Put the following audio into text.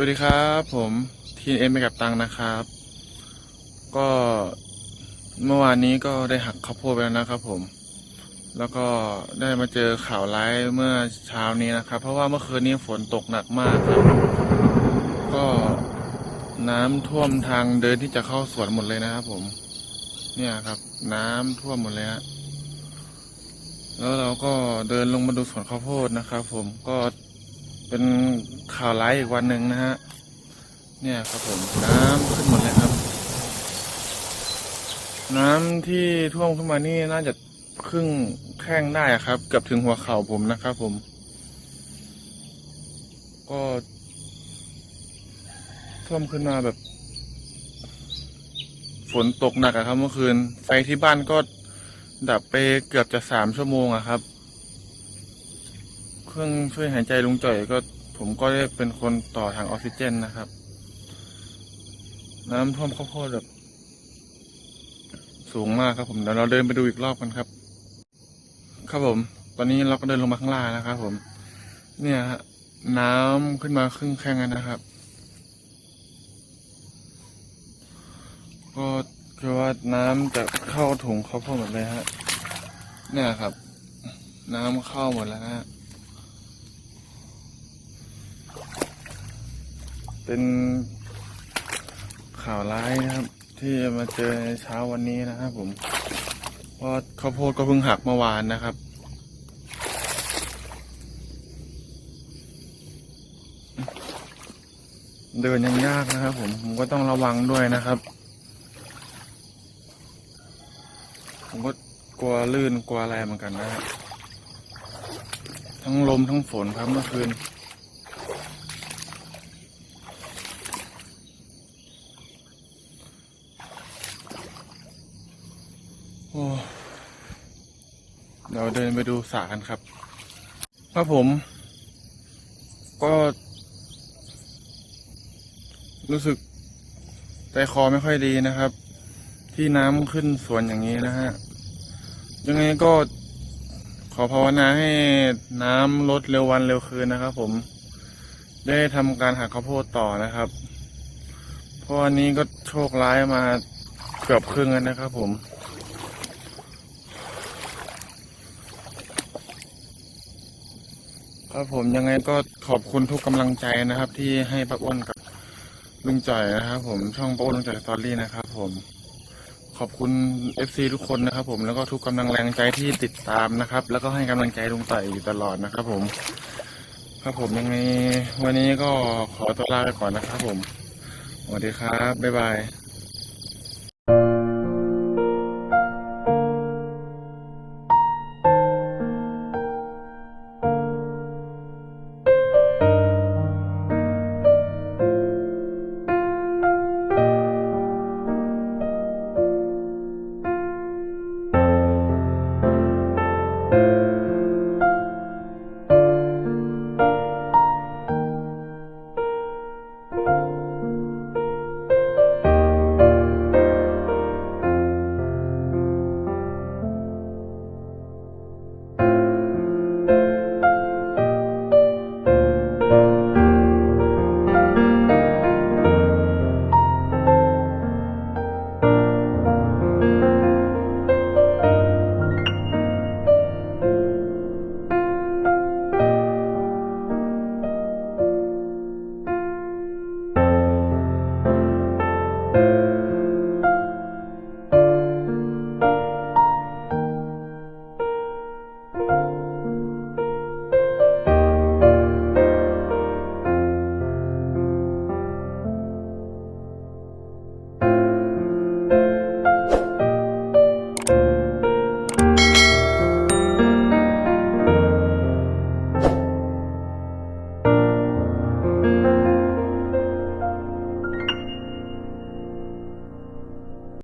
วัสดีครับผมทีเอ็มไปกับตังนะครับ ก็เมื่อวานนี้ก็ได้หักข้าวโพดไปแล้วนะครับ ผม แล้วก็ได้มาเจอข่าวร้ายเมื่อเช้านี้นะครับ เพราะว่าเมื่อคืนนี้ฝนตกหนักมากครับ ก็น้ำท่วมทางเดินที่จะเข้าสวนหมดเลยนะครับ ผม เนี่ยครับ น้ำท่วมหมดเลยฮะแล้วเราก็เดินลงมาดูสวนข้าวโพดนะครับ ผมก็ เป็นข่าวร้ายอีกวันหนึ่งนะฮะ เนี่ยครับผมน้ำขึ้นหมดเลยครับ น้ำที่ท่วมขึ้นมานี่น่าจะครึ่งแข้งได้ครับเกือบถึงหัวเข่าผมนะครับผม ก็ท่วมขึ้นมาแบบ ฝนตกหนักอะครับเมื่อคืน ไฟที่บ้านก็ดับไปเกือบจะสามชั่วโมงอะครับ รื่อง ช่วยหายใจลุงจ่อยก็ ผมก็ได้เป็นคนต่อทางออกซิเจนนะครับ น้ำท่วมข้าวโพดแบบ สูงมากครับผมเดี๋ยวเราเดินไปดูอีกรอบกันครับ ครับผม ตอนนี้เราก็เดินลงมาข้างล่างนะครับผม เนี่ยฮะน้ำขึ้นมาครึ่งแข้งนะครับ ก็คือว่าน้ำจะเข้าถุงข้าวโพดหมดเลยฮะ เนี่ยครับ น้ำเข้าหมดแล้วนะฮะ เป็นข่าวร้ายนะครับ ที่มาเจอในเช้าวันนี้นะครับผมเพราะข้าวโพดก็เพิ่งหักเมื่อวานนะครับ เดินยังยากนะครับผมผมก็ต้องระวังด้วยนะครับ ผมก็กลัวลื่นกลัวอะไรเหมือนกันนะฮะทั้งลมทั้งฝนครับเมื่อคืน เดี๋ยวเดินไปดูสระกันครับครับผม ก็ รู้สึกใจคอไม่ค่อยดีนะครับ ที่น้ำขึ้นสวนอย่างนี้นะฮะ ยังไงก็ขอภาวนาให้น้ำลดเร็ววันเร็วคืนนะครับ ผม ได้ทำการหักข้าวโพดต่อนะครับ เพราะวันนี้ก็โชคร้ายมาเกือบครึ่งแล้วนะครับผม ครับผมยังไงก็ขอบคุณทุกกำลังใจนะครับ ที่ให้ป้าอ้นกับลุงจ่อยนะครับผมช่องป้าอ้นลุงจ่อยสตอรี่นะครับ ผมขอบคุณ FC ทุกคนนะครับ ผมแล้วก็ทุกกำลังแรงใจที่ติดตามนะครับ แล้วก็ให้กำลังใจลุงต่อยอยู่ตลอดนะครับ ผม ครับผมยังไงวันนี้ก็ขอตัวลาไปก่อนนะครับ ผมสวัสดีครับบ๊ายบาย